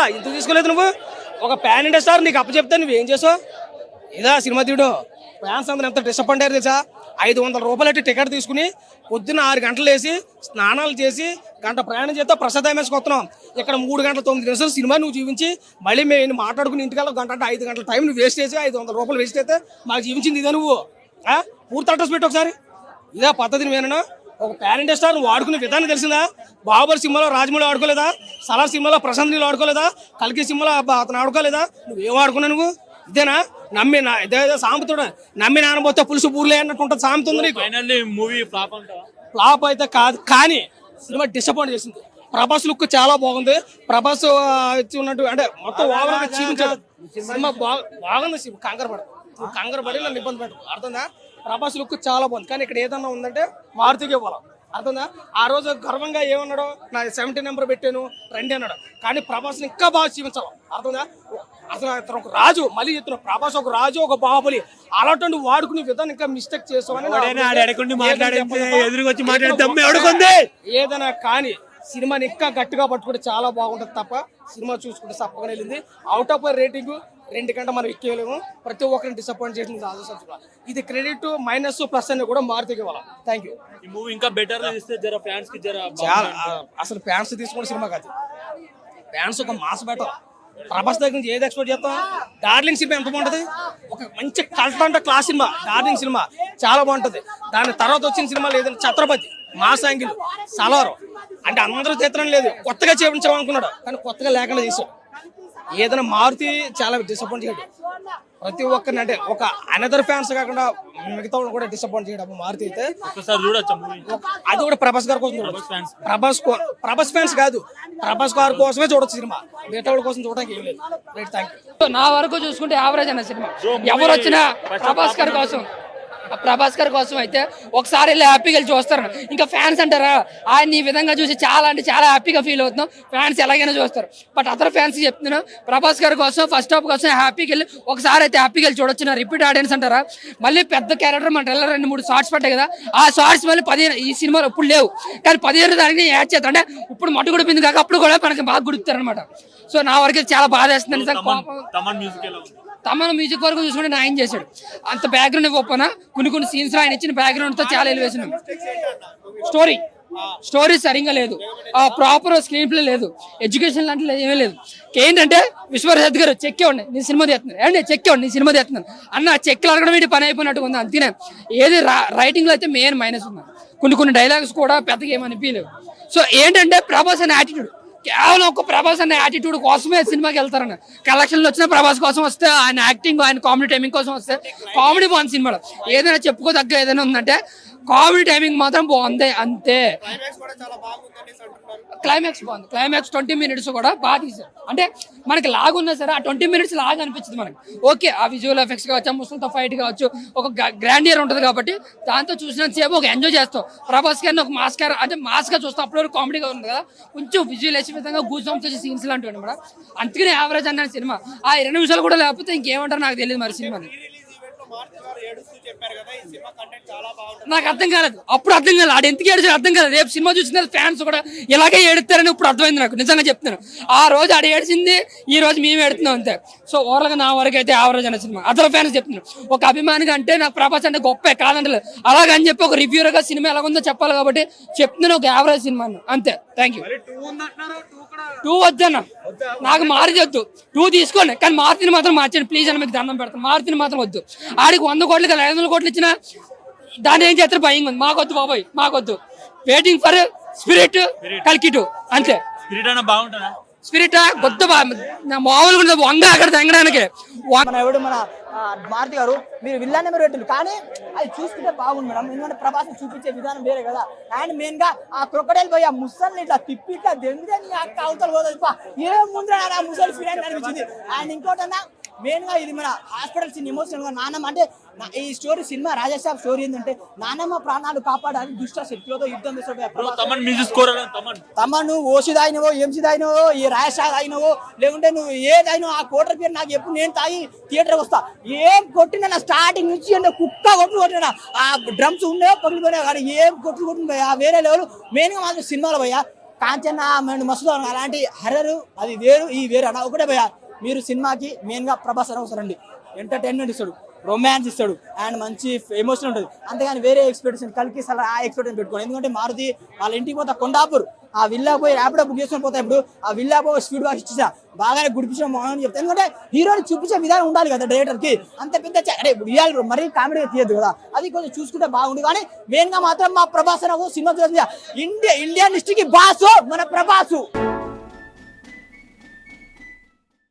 తీసుకోవాలా ఎందుకు తీసుకోలేదు నువ్వు? ఒక ప్యాన్ ఇండియా స్టార్ నీకు అప్పచెప్తే నువ్వు ఏం చేసావు? ఇదా సినిమా తీయడం ఫ్యాన్స్ అందరూ ఎంత డిసప్పాయింట్ అయ్యారు తెలుసా? ఐదు వందల రూపాయలు పెట్టి టికెట్ తీసుకుని పొద్దున్న ఆరు గంటలు వేసి స్నానాలు చేసి గంట ప్రయాణం చేస్తే ప్రసాదం ఎంఎస్కి వస్తున్నాం. ఇక్కడ మూడు గంటల తొమ్మిది నిమిషాలు సినిమా నువ్వు చూపించి మళ్ళీ మేము మాట్లాడుకుని ఇంటికల్లా గంట అంటే ఐదు గంటల టైం నువ్వు వేస్ట్ చేసి ఐదు వందల రూపాయలు వేస్ట్ అయితే మాకు జీవించింది ఇదే నువ్వు. పూర్తి అడ్రస్ పెట్టి ఒకసారి. ఇదే పద్ధతిని వేనన్నా ఒక పేరెంట్ స్టార్ వాడుకునే విధానం తెలిసిందా? బాహుబలి సినిమాలో రాజమౌళి ఆడుకోలేదా? సలార్ సినిమాలో ప్రశాంత్ నీళ్ళు ఆడుకోలేదా? కల్కి సినిమాలో అతను ఆడుకోలేదా? నువ్వు ఏం ఆడుకున్నావు నువ్వు? ఇదేనా? నమ్మి నా ఇదే సామెతుడు నమ్మి నానబోతే పులుసు పూర్లే అన్నట్టు ఉంటుంది సామెత ఉంది నీకు. మూవీ ఫ్లాప్ ఫ్లాప్ అయితే కాదు. కానీ సినిమా డిసప్పాయింట్ చేసింది. ప్రభాస్ లుక్ చాలా బాగుంది. ప్రభాస్ ఉన్నట్టు అంటే మొత్తం ఓవరాల్ చూపించాడు. సినిమా బాగా బాగుంది కంగారు పడు. కంగారు పడి నన్ను ఇబ్బంది పెట్టు అర్థందా ప్రభాస్ లుక్ చాలా బాగుంది. కానీ ఇక్కడ ఏదన్నా ఉందంటే మారుతికి ఇవ్వాలి అర్థందా ఆ రోజు గర్వంగా ఏమన్నాడు? నా సెవెంటీ నెంబర్ పెట్టాను రండి అన్నాడు. కానీ ప్రభాస్ని ఇంకా బాగా చూపించాలి. అర్థందా అసలు అతను ఒక రాజు. మళ్ళీ చెప్తున్నా ప్రభాస్ ఒక రాజు ఒక బాహుబలి. అలాంటి వాడుకునే విధానం ఇంకా మిస్టేక్ చేసామని నా ఎవడైనా ఆడ ఎడకుండి ఏదైనా కానీ సినిమాని ఇంకా గట్టిగా పట్టుకుంటే చాలా బాగుంటుంది తప్ప సినిమా చూసుకుంటే తప్పగానే వెళ్ళింది. అవుట్ ఆఫ్ రేటింగ్ రెండు గంట మనం ఎక్కేయలేము ప్రతి ఒక్కరిని డిసప్పాయింట్ చేసింది రాజసత్వ ఇది క్రెడిట్ మైనస్ ప్లస్ అని కూడా మారుతికి ఇవ్వాలి? థ్యాంక్ యూ ఈ మూవీ ఇంకా బెటర్ ఇస్తే జర ఫ్యాన్స్కి జర అసలు ఫ్యాన్స్ తీసుకున్న సినిమా కాదు. ఫ్యాన్స్ ఒక మాస్ బెటర్ ప్రభాస్ దగ్గర నుంచి ఏది ఎక్స్పెక్ట్ చేస్తాం? డార్లింగ్ సినిమా ఎంత బాగుంటది? ఒక మంచి కల్ట్ అంటే క్లాస్ సినిమా డార్లింగ్ సినిమా చాలా బాగుంటది. దాని తర్వాత వచ్చిన సినిమాలు ఏదైనా ఛత్రపతి మాస్ యాంగిల్ సలారు. అంటే అందరూ చిత్రం లేదు. కొత్తగా చేయించామనుకున్నాడు కానీ కొత్తగా లేకుండా చేశాడు. ఏదైనా మారుతి చాలా డిసప్పాయింట్ చేయడు. ప్రతి ఒక్కరిని అంటే ఒక అనదర్ ఫ్యాన్స్ కాకుండా మిగతా కూడా డిసప్పాయింట్ చేయడం. మారుతి అయితే ఒకసారి చూడొచ్చా అది కూడా ప్రభాస్ గారి కోసం చూడొచ్చు. ప్రభాస్ కో- ప్రభాస్ ఫ్యాన్స్ కాదు. ప్రభాస్ గారి కోసమే చూడొచ్చు సినిమా. మిగతా వాళ్ళ కోసం చూడడానికి ఏం లేదు. రైట్ థ్యాంక్ యూ నా వరకు చూసుకుంటే యావరేజ్ అన్న సినిమా. ఎవరు వచ్చినా ప్రభాస్ గారి కోసం. ఆ ప్రభాస్ గారి కోసం అయితే ఒకసారి వెళ్ళి హ్యాపీగా వెళ్ళి చూస్తారు. ఇంకా ఫ్యాన్స్ అంటారా? ఆయన ఈ విధంగా చూసి చాలా అంటే చాలా హ్యాపీగా ఫీల్ అవుతున్నాం. ఫ్యాన్స్ ఎలాగైనా చూస్తారు. బట్ అదర్ ఫ్యాన్స్ చెప్తున్నాను ప్రభాస్ గారి కోసం ఫస్ట్ హాఫ్ కోసం హ్యాపీగా వెళ్ళి ఒకసారి అయితే హ్యాపీగా వెళ్ళి చూడొచ్చు. నా రిపీట్ ఆడియన్స్ అంటారా? మళ్ళీ పెద్ద క్యారెక్టర్ మన ట్రైలర్ రెండు మూడు షార్ట్స్ పట్టాయి కదా. ఆ షార్ట్స్ మళ్ళీ పదిహేను ఈ సినిమాలో ఇప్పుడు లేవు. కానీ పదిహేను దానికి యాడ్ చేస్తాం. అంటే ఇప్పుడు మట్టు గుడిపింది కాక అప్పుడు కూడా మనకి బాగా గుడుతారు అనమాట సో నా వరకు చాలా బాధ వేస్తుంది. తమన్ మ్యూజిక్ వరకు చూసుకుంటే న్యాయం చేశాడు. అంత బ్యాక్గ్రౌండ్ ఇవ్వకపోయినా కొన్ని కొన్ని సీన్స్ ఆయన ఇచ్చిన బ్యాక్గ్రౌండ్తో చాలా ఎలివేషన్ ఉంది. స్టోరీ స్టోరీ సరిగ్గా లేదు. ఆ ప్రాపర్ స్క్రీన్ ప్లే లేదు. ఎడ్యుకేషన్ లాంటి ఏమీ లేదు. ఏంటంటే విశ్వరాజ్ గారు చెక్కే ఉండే నీ సినిమా తీస్తున్నాను. ఏంటి? చెక్ ఉండి నీ సినిమా తీస్తున్నాను. అన్న చెక్లు అడగడం ఏంటి? పని అయిపోయినట్టు ఉంది. అంతేనే ఏది రైటింగ్లో అయితే మెయిన్ మైనస్ ఉంది. కొన్ని కొన్ని డైలాగ్స్ కూడా పెద్దగా ఏమనిపించలేవు సో ఏంటంటే ప్రభాస్ అనే యాటిట్యూడ్ కేవలం ఒక ప్రభాస్ అనే యాటిట్యూడ్ కోసమే సినిమాకి వెళ్తారన్న కలెక్షన్లు వచ్చిన ప్రభాస్ కోసం వస్తే ఆయన యాక్టింగ్ ఆయన కామెడీ టైమింగ్ కోసం వస్తే కామెడీ బాగుంది సినిమాలో. ఏదైనా చెప్పుకోదగ్గ ఏదైనా ఉందంటే కామెడీ టైమింగ్ మాత్రం బాగుంది అంతే క్లైమాక్స్ బాగుంది. క్లైమాక్స్ ట్వంటీ మినిట్స్ కూడా బాగా తీశారు. అంటే మనకి లాగ్ ఉన్నా సరే ఆ ట్వంటీ మినిట్స్ లాగ్ అనిపించింది మనకి. ఓకే ఆ విజువల్ ఎఫెక్ట్స్ కావచ్చు ముసలితో ఫైట్ కావచ్చు ఒక గ్రాండియర్ ఉంటుంది కాబట్టి దాంతో చూసినంత సేపు ఒక ఎంజాయ్ చేస్తాం. ప్రభాస్ గారిని ఒక మాస్ గారు అంటే మాస్గా చూస్తాం అప్పుడు కామెడీగా ఉంది కదా. కొంచెం విజువల్ వేసే విధంగా గూస్ వచ్చే సీన్స్ లాంటివి అనమాట అందుకనే యావరేజ్ అన్న సినిమా. ఆ ఇరవై నిమిషాలు కూడా లేకపోతే ఇంకేమంటారు నాకు తెలియదు మరి సినిమాని. నాకు అర్థం కాలేదు. అప్పుడు అర్థం కాలేదు. ఆడు ఎందుకు ఏడుచాడు అర్థం కాలేదు. రేపు సినిమా చూసిన ఫ్యాన్స్ కూడా ఇలాగే ఏడుతారని ఇప్పుడు అర్థమైంది నాకు. నిజంగా చెప్తున్నాను. ఆ రోజు ఆడు ఏడిచింది ఈ రోజు మేము ఏడుతున్నాం అంతే. సో ఓవరాల్గా నా వరకు అయితే యావరేజ్ అనే సినిమా. అతని ఫ్యాన్స్ చెప్తున్నాను ఒక అభిమానిగా అంటే నాకు ప్రభాస్ అంటే గొప్ప కాదంటలేదు. అలాగని చెప్పి ఒక రివ్యూర్గా సినిమా ఎలాగుందో చెప్పాలి కాబట్టి చెప్తున్నాను ఒక యావరేజ్ సినిమా. అంతే. థ్యాంక్ యూ టూ వద్దన్న. నాకు మారుతి వద్దు టూ తీసుకోండి. కానీ మారుతిని మాత్రం మార్చండి. ప్లీజ్ అని మీకు దండం పెడతాను. మారుతిని మాత్రం వద్దు. ఆడికి వంద కోట్లు కదా ఐదు వందల కోట్లు ఇచ్చినా దాన్ని ఏం చేస్తారు? భయం ఉంది. మాకొద్దు బాబాయ్. మాకొద్దు. వెయిటింగ్ ఫర్ స్పిరిట్ కల్కిటు అంతే. స్పిరిట్ అన్న బాగుంటుందా? స్పిరిట్ కొత్త బా- మామూలుగా వంగ అక్కడ తెంగడానికి. వ- మన ఎవడు మన మారుతి గారు మీరు విల్లా నెంబర్ పెట్టారు కానీ అది చూసుకుంటే బాగుంది మేడం. ఎందుకంటే ప్రభాస్ చూపించే విధానం వేరే కదా. అండ్ మెయిన్గా ఆ క్రొకడైల్ పోయి ఆ ముసల్ని ఇట్లా తిప్పి ఇట్లా దెంగితే నీ అక్క అవతల పోదా. ఏం ఏ ముందు ఆ ముసలి ఫీల్ అనిపించింది. అండ్ ఇంకోటన్నా మెయిన్గా ఇది మన హాస్పిటల్ సీన్ ఎమోషనల్గా నాన్నమ్మ అంటే ఈ స్టోరీ సినిమా రాజాసాబ్ స్టోరీ ఏంటంటే నాన్నమ్మ ప్రాణాలు కాపాడాలని దుష్ట శక్తులతో యుద్ధం చేస్తాడు. తమన్ ఓసి తాగినవో ఎంసి తాగినవో ఈ రాయసా తాగినవో లేకుంటే నువ్వు ఏ తాగినవో ఆ కోటర్ పేరు నాకు ఎప్పుడు నేను తాగి థియేటర్ వస్తా. ఏం కొట్టినా స్టార్టింగ్ నుంచి అంటే కుక్క కొట్టు కొట్టినా ఆ డ్రమ్స్ ఉన్నాయో పగిలిపోయినా కానీ ఏం కొట్లు కొట్టిన వేరే లెవెల్ మెయిన్గా మాత్రం సినిమాలో భయ్యా కాంచన మస్తు అలాంటి హర్రర్ అది వేరు ఈ వేరు అన్న ఒకటే భయ మీరు సినిమాకి మెయిన్గా ప్రభాస్ అనవసరం అండి ఎంటర్టైన్మెంట్ ఇస్తాడు. రొమాన్స్ ఇస్తాడు. అండ్ మంచి ఎమోషన్ ఉంటుంది. అంతేగాని వేరే ఎక్స్పెక్టేషన్ కలికి అసలు ఆ ఎక్స్పెక్టేషన్ పెట్టుకోండి. ఎందుకంటే మారుతి వాళ్ళ ఇంటికి పోతా కొండాపూర్. ఆ విల్లా పోయి ర్యాపిడో బుక్ చేసుకొని పోతా ఇప్పుడు. ఆ విల్లా పోయి స్పీడ్ బాక్స్ ఇచ్చేసా. బాగానే గుడిపించిన మోహన్ చెప్తా. ఎందుకంటే హీరోని చూపించే విధానం ఉండాలి కదా డైరెక్టర్కి అంత పెద్ద అరే అంటే ఇప్పుడు మరీ కామెడీ తీయద్దు కదా. అది కొంచెం చూసుకుంటే బాగుంది కానీ మెయిన్గా మాత్రం మా ప్రభాస్ సినిమా చూసి ఇండియా ఇండియన్ హిస్టరీకి బాసు మన ప్రభాసు.